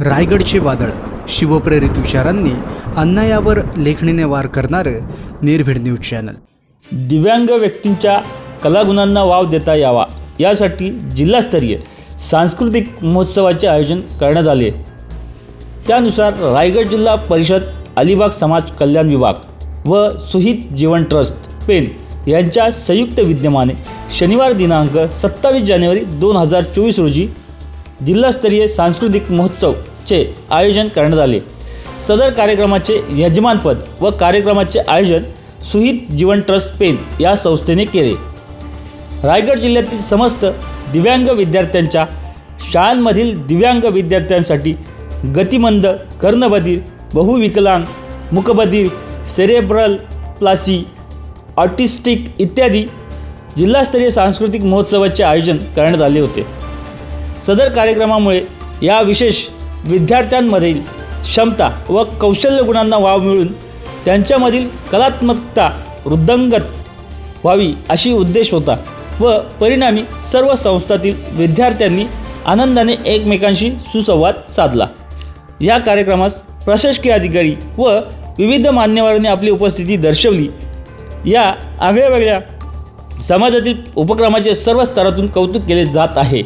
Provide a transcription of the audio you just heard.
रायगडचे वादळ. शिवप्रेरित विचारांनी अन्यायावर लेखणीने वार करणारं निर्भीड न्यूज चॅनल. दिव्यांग व्यक्तींच्या कलागुणांना वाव देता यावा. यासाठी जिल्हास्तरीय सांस्कृतिक महोत्सवाचे आयोजन करण्यात आले. त्यानुसार रायगड जिल्हा परिषद अलिबाग समाज कल्याण विभाग व सुहित जीवन ट्रस्ट पेन यांच्या संयुक्त विद्यमाने शनिवार दिनांक सत्तावीस जानेवारी दोन हजार चोवीस रोजी जिल्हास्तरीय सांस्कृतिक महोत्सवचे आयोजन करण्यात आले. सदर कार्यक्रमाचे यजमानपद व कार्यक्रमाचे आयोजन सुहित जीवन ट्रस्ट पेन या संस्थेने केले. रायगड जिल्ह्यातील समस्त दिव्यांग विद्यार्थ्यांच्या शाळांमधील दिव्यांग विद्यार्थ्यांसाठी गतिमंद कर्णबधीर बहुविकलांग मुकबधीर सेरेब्रल प्लासी ऑटिस्टिक इत्यादी जिल्हास्तरीय सांस्कृतिक महोत्सवाचे आयोजन करण्यात आले होते. सदर कार्यक्रमामुळे या विशेष विद्यार्थ्यांमधील क्षमता व कौशल्य गुणांना वाव मिळून त्यांच्यामधील कलात्मकता वृद्धंगत व्हावी अशी उद्देश होता व परिणामी सर्व संस्थातील विद्यार्थ्यांनी आनंदाने एकमेकांशी सुसंवाद साधला. या कार्यक्रमास प्रशासकीय अधिकारी व विविध मान्यवरांनी आपली उपस्थिती दर्शवली. या आगळ्या वेगळ्या समाजातील उपक्रमाचे सर्व स्तरातून कौतुक केले जात आहे.